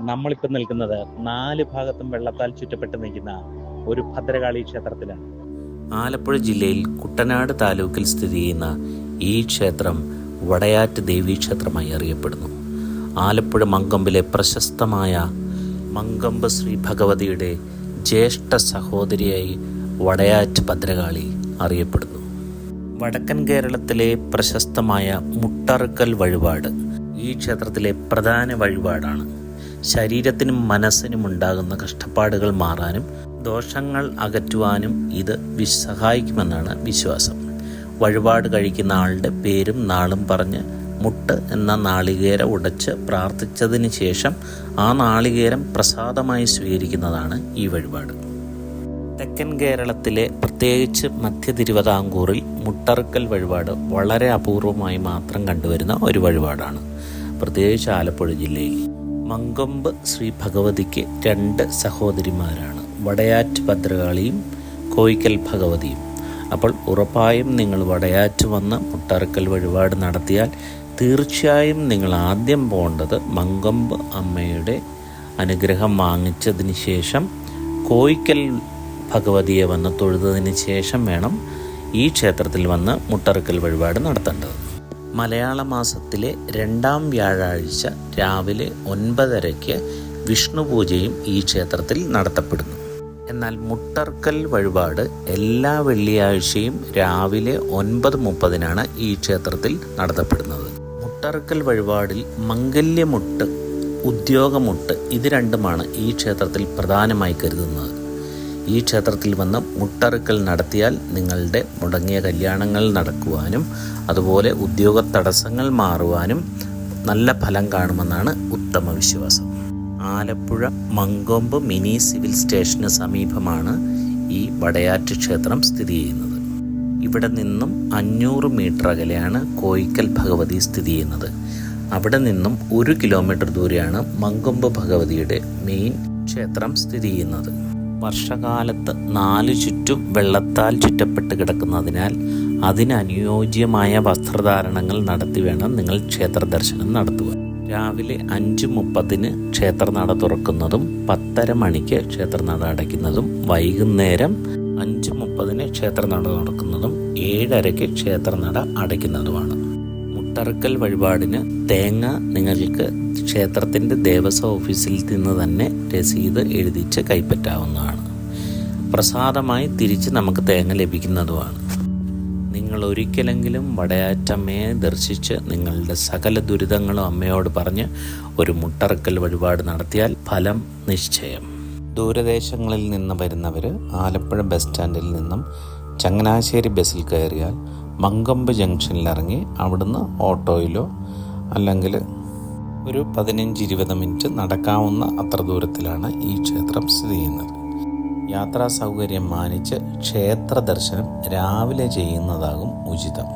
നമ്മളിപ്പോൾ നിൽക്കുന്നത് നാല് ഭാഗത്തും വെള്ളത്താൽ ചുറ്റപ്പെട്ട് നിൽക്കുന്ന ഒരു ഭദ്രകാളി ക്ഷേത്രത്തിലാണ്. ആലപ്പുഴ ജില്ലയിൽ കുട്ടനാട് താലൂക്കിൽ സ്ഥിതി ചെയ്യുന്ന ഈ ക്ഷേത്രം വടയാറ്റ് ദേവീക്ഷേത്രമായി അറിയപ്പെടുന്നു. ആലപ്പുഴ മങ്കമ്പിലെ പ്രശസ്തമായ മങ്കമ്പ് ശ്രീ ഭഗവതിയുടെ ജ്യേഷ്ഠ സഹോദരിയായി വടയാറ്റ് ഭദ്രകാളി അറിയപ്പെടുന്നു. വടക്കൻ കേരളത്തിലെ പ്രശസ്തമായ മുട്ടറുക്കൽ വഴിപാട് ഈ ക്ഷേത്രത്തിലെ പ്രധാന വഴിപാടാണ്. ശരീരത്തിനും മനസ്സിനും ഉണ്ടാകുന്ന കഷ്ടപ്പാടുകൾ മാറാനും ദോഷങ്ങൾ അകറ്റുവാനും ഇത് സഹായിക്കുമെന്നാണ് വിശ്വാസം. വഴിപാട് കഴിക്കുന്ന ആളുടെ പേരും നാളും പറഞ്ഞ് മുട്ട് എന്ന നാളികേര ഉടച്ച് പ്രാർത്ഥിച്ചതിന് ശേഷം ആ നാളികേരം പ്രസാദമായി സ്വീകരിക്കുന്നതാണ് ഈ വഴിപാട്. തെക്കൻ കേരളത്തിലെ പ്രത്യേകിച്ച് മധ്യ തിരുവിതാംകൂറിൽ മുട്ടറുക്കൽ വഴിപാട് വളരെ അപൂർവമായി മാത്രം കണ്ടുവരുന്ന ഒരു വഴിപാടാണ്. പ്രത്യേകിച്ച് ആലപ്പുഴ ജില്ലയിൽ. മങ്കൊമ്പ് ശ്രീ ഭഗവതിക്ക് രണ്ട് സഹോദരിമാരാണ്. വടയാറ്റ് ഭദ്രകാളിയും കോയിക്കൽ ഭഗവതിയും. അപ്പോൾ ഉറപ്പായും നിങ്ങൾ വടയാറ്റ് വന്ന് മുട്ടറക്കൽ വഴിപാട് നടത്തിയാൽ തീർച്ചയായും നിങ്ങൾ ആദ്യം പോകേണ്ടത് മങ്കൊമ്പ് അമ്മയുടെ അനുഗ്രഹം വാങ്ങിച്ചതിന് ശേഷം കോയിക്കൽ ഭഗവതിയെ വന്ന് തൊഴുതതിന് ശേഷം വേണം ഈ ക്ഷേത്രത്തിൽ വന്ന് മുട്ടറക്കൽ വഴിപാട് നടത്തേണ്ടത്. മലയാള മാസത്തിലെ രണ്ടാം വ്യാഴാഴ്ച രാവിലെ ഒൻപതരയ്ക്ക് വിഷ്ണു പൂജയും ഈ ക്ഷേത്രത്തിൽ നടത്തപ്പെടുന്നു. എന്നാൽ മുട്ടർക്കൽ വഴിപാട് എല്ലാ വെള്ളിയാഴ്ചയും രാവിലെ ഒൻപത് മുപ്പതിനാണ് ഈ ക്ഷേത്രത്തിൽ നടത്തപ്പെടുന്നത്. മുട്ടർക്കൽ വഴിപാടിൽ മംഗല്യമുട്ട് ഉദ്യോഗമുട്ട് ഇത് രണ്ടുമാണ് ഈ ക്ഷേത്രത്തിൽ പ്രധാനമായി കരുതുന്നത്. ഈ ക്ഷേത്രത്തിൽ വന്ന് മുട്ടറുക്കൽ നടത്തിയാൽ നിങ്ങളുടെ മുടങ്ങിയ കല്യാണങ്ങൾ നടക്കുവാനും അതുപോലെ ഉദ്യോഗ തടസ്സങ്ങൾ മാറുവാനും നല്ല ഫലം കാണുമെന്നാണ് ഉത്തമ വിശ്വാസം. ആലപ്പുഴ മങ്കൊമ്പ് മിനി സിവിൽ സ്റ്റേഷന് സമീപമാണ് ഈ വടയാറ്റ് ക്ഷേത്രം സ്ഥിതി ചെയ്യുന്നത്. ഇവിടെ നിന്നും അഞ്ഞൂറ് മീറ്റർ അകലെയാണ് കോയിക്കൽ ഭഗവതി സ്ഥിതി ചെയ്യുന്നത്. അവിടെ നിന്നും ഒരു കിലോമീറ്റർ ദൂരെയാണ് മങ്കൊമ്പ് ഭഗവതിയുടെ മെയിൻ ക്ഷേത്രം സ്ഥിതി ചെയ്യുന്നത്. വർഷകാലത്ത് നാലു ചുറ്റും വെള്ളത്താൽ ചുറ്റപ്പെട്ട് കിടക്കുന്നതിനാൽ അതിനനുയോജ്യമായ വസ്ത്രധാരണങ്ങൾ നടത്തി വേണം നിങ്ങൾ ക്ഷേത്ര ദർശനം നടത്തുക രാവിലെ അഞ്ച് മുപ്പതിന് ക്ഷേത്രനട തുറക്കുന്നതും പത്തര മണിക്ക് ക്ഷേത്രനട അടയ്ക്കുന്നതും വൈകുന്നേരം അഞ്ച് മുപ്പതിന് ക്ഷേത്രനട തുറക്കുന്നതും ഏഴരയ്ക്ക് ക്ഷേത്രനട അടയ്ക്കുന്നതുമാണ്. മുട്ടറുക്കൽ വഴിപാടിന് തേങ്ങ നിങ്ങൾക്ക് ക്ഷേത്രത്തിന്റെ ദേവസ്വം ഓഫീസിൽ നിന്ന് തന്നെ രസീത് എഴുതിച്ച് കൈപ്പറ്റാവുന്നതാണ്. പ്രസാദമായി തിരിച്ച് നമുക്ക് തേങ്ങ ലഭിക്കുന്നതുമാണ്. നിങ്ങൾ ഒരിക്കലെങ്കിലും വടയാറ്റമ്മയെ ദർശിച്ച് നിങ്ങളുടെ സകല ദുരിതങ്ങളും അമ്മയോട് പറഞ്ഞ് ഒരു മുട്ടറക്കൽ വഴിപാട് നടത്തിയാൽ ഫലം നിശ്ചയം. ദൂരദേശങ്ങളിൽ നിന്ന് വരുന്നവർ ആലപ്പുഴ ബസ് സ്റ്റാൻഡിൽ നിന്നും ചങ്ങനാശ്ശേരി ബസ്സിൽ കയറിയാൽ മങ്കമ്പ് ജംഗ്ഷനിലിറങ്ങി അവിടുന്ന് ഓട്ടോയിലോ അല്ലെങ്കിൽ ഒരു പതിനഞ്ച് ഇരുപത് മിനിറ്റ് നടക്കാവുന്ന അത്ര ദൂരത്തിലാണ് ഈ ക്ഷേത്രം സ്ഥിതി ചെയ്യുന്നത്. യാത്രാ സൗകര്യം മാനിച്ച് ക്ഷേത്ര ദർശനം രാവിലെ ചെയ്യുന്നതാകും ഉചിതം.